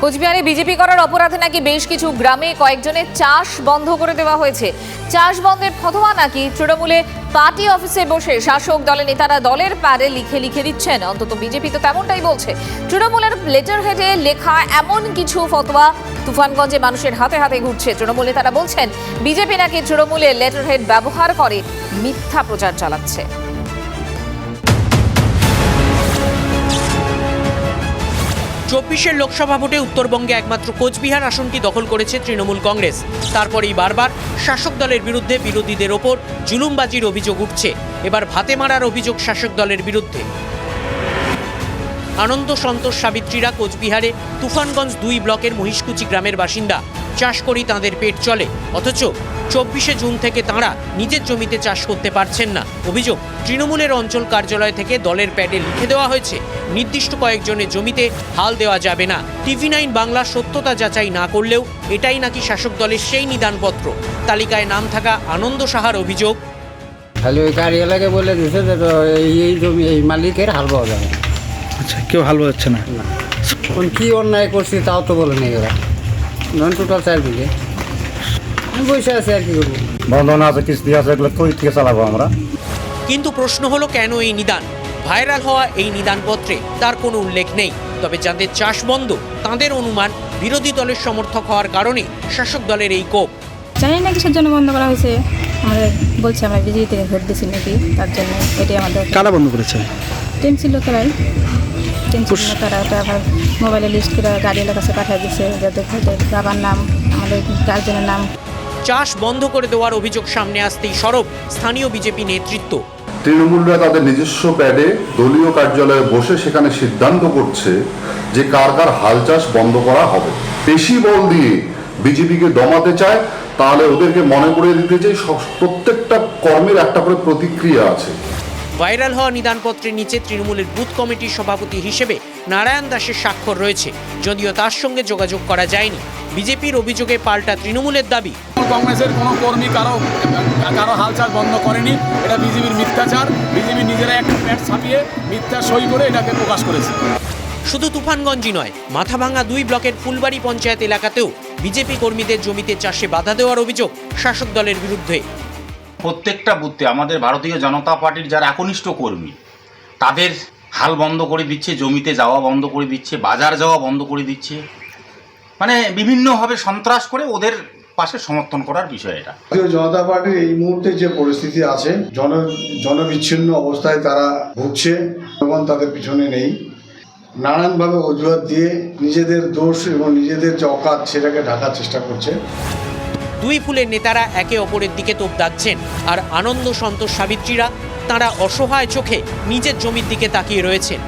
কোচবিহারে বিজেপি করার অপরাধে নাকি বেশ কিছু গ্রামে কয়েকজনের চাষ বন্ধ করে দেওয়া হয়েছে। চাষ বন্ধের ফতোয়া নাকি তৃণমূলে পার্টি অফিসে বসে শাসক দলের নেতারা দলের প্যারে লিখে লিখে দিচ্ছেন। অন্তত বিজেপি তো তেমনটাই বলছে। তৃণমূলের লেটার হেডে লেখা এমন কিছু ফতোয়া তুফানগঞ্জে মানুষের হাতে হাতে ঘুরছে। তৃণমূল নেতারা বলছেন, বিজেপি নাকি তৃণমূলের লেটার হেড ব্যবহার করে মিথ্যা প্রচার চালাচ্ছে। চব্বিশের লোকসভা ভোটে উত্তরবঙ্গে একমাত্র কোচবিহার আসনটি দখল করেছে তৃণমূল কংগ্রেস। তারপরেই বারবার শাসক দলের বিরুদ্ধে বিরোধীদের ওপর জুলুমবাজির অভিযোগ উঠছে। এবার ভাতে মারার অভিযোগ শাসক দলের বিরুদ্ধে। আনন্দ সন্তোষ সাবিত্রীরা কোচবিহারে তুফানগঞ্জ দুই ব্লকের মহিষকুচি গ্রামের বাসিন্দা। চাষ করেই তাঁদের পেট চলে। অথচ চব্বিশে জুন থেকে তাঁরা নিজের জমিতে চাষ করতে পারছেন না। অভিযোগ তৃণমূলের অঞ্চল কার্যালয় থেকে দলের প্যাডে লিখে দেওয়া হয়েছে নির্দিষ্ট কয়েকজনের জমিতে হাল দেওয়া যাবে না। টিভি নাইন বাংলা সত্যতা যাচাই না করলেও এটাই নাকি শাসক দলের সেই নিদানপত্র। তালিকায় নাম থাকা আনন্দ সাহার অভিযোগ খালি ওই বলে দিছে যে এই জমি এই মালিকের হাল পাওয়া যাবে আচ্ছা কেউ হাল বোঝাচ্ছে না? এখন কী অন্যায় করছি তাও তো বলে নেই ওরা। নন টোটাল চার বিঘে। আমি বসে আছি আর কি করব? বন্ধন আছে কিস্তি আছে এগুলো থেকে চালাবো আমরা? কিন্তু প্রশ্ন হলো কেন এই নিদান? ভাইরাল হওয়া এই নিদানপত্রে তার কোনো উল্লেখ নেই। তবে যাদের চাষ বন্ধ তাদের অনুমান বিরোধী দলের সমর্থক হওয়ার কারণে শাসক দলের এই কোপ। জানি না কিসের জন্য বন্ধ করা হয়েছে। আমাদের বলছে আমরা বিজেপি থেকে ভোট দিছি নাকি তার জন্য এটাই আমাদের কারা বন্ধ করেছে? টেনছিল তারাই টেনছিল তারা ওটা আবার মোবাইলে লিস্ট করে গাড়িওয়ালার কাছে পাঠিয়ে দিচ্ছে যাদের বাবার নাম আমাদের গার্জেনের নাম। চাষ বন্ধ করে দেওয়ার অভিযোগ সামনে আসতেই সরব স্থানীয় বিজেপি নেতৃত্ব। তৃণমূলরা তাদের নিজস্ব প্যাডে দলীয় কার্যালয়ে বসে সেখানে সিদ্ধান্ত করছে যে কার কার হাল চাষ বন্ধ করা হবে। বেশি বল দিয়ে বিজেপিকে দমাতে চায় তাহলে ওদেরকে মনে করে দিতে চাই প্রত্যেকটা কর্মের একটা করে প্রতিক্রিয়া আছে। ভাইরাল হওয়া নিদানপত্রের নিচে তৃণমূলের বুথ কমিটির সভাপতি হিসেবে নারায়ণ দাসের স্বাক্ষর রয়েছে যদিও তার সঙ্গে যোগাযোগ করা যায়নি। বিজেপির অভিযোগে পাল্টা তৃণমূলের দাবি। কংগ্রেসের কোনো কর্মী কারও কারও হালচাল বন্ধ করেনি। এটা বিজেপির মিথ্যাচার। বিজেপি নিজেরা একটা প্যাট ছাপিয়ে মিথ্যা সই করে এটাকে প্রকাশ করেছে। শুধু তুফানগঞ্জই নয় মাথাভাঙা দুই ব্লকের ফুলবাড়ি পঞ্চায়েত এলাকাতেও বিজেপি কর্মীদের জমিতে চাষে বাধা দেওয়ার অভিযোগ শাসক দলের বিরুদ্ধে। প্রত্যেকটা বুথে আমাদের ভারতীয় জনতা পার্টির যারা একনিষ্ঠ কর্মী, তাদের হাল বন্ধ করে দিচ্ছে, জমিতে যাওয়া বন্ধ করে দিচ্ছে, বাজার যাওয়া বন্ধ করে দিচ্ছে। মানে বিভিন্নভাবে সন্ত্রাস করে ওদের পাশে সমর্থন করার বিষয় এটা। ভারতীয় জনতা পার্টির এই মুহূর্তে যে পরিস্থিতি আছে, জন, জনবিচ্ছিন্ন অবস্থায় তারা ভুগছে জনগণ তাদের পিছনে নেই। নানানভাবে অজুহাত দিয়ে নিজেদের দোষ এবং নিজেদের যে অকাত, সেটাকে ঢাকার চেষ্টা করছে। দুই ফুলের নেতারা একে অপরের দিকে তোপ দাগছেন আর আনন্দ সন্তোষ সাবিত্রীরা তারা অসহায় চোখে নিজের জমির দিকে তাকিয়ে রয়েছেন।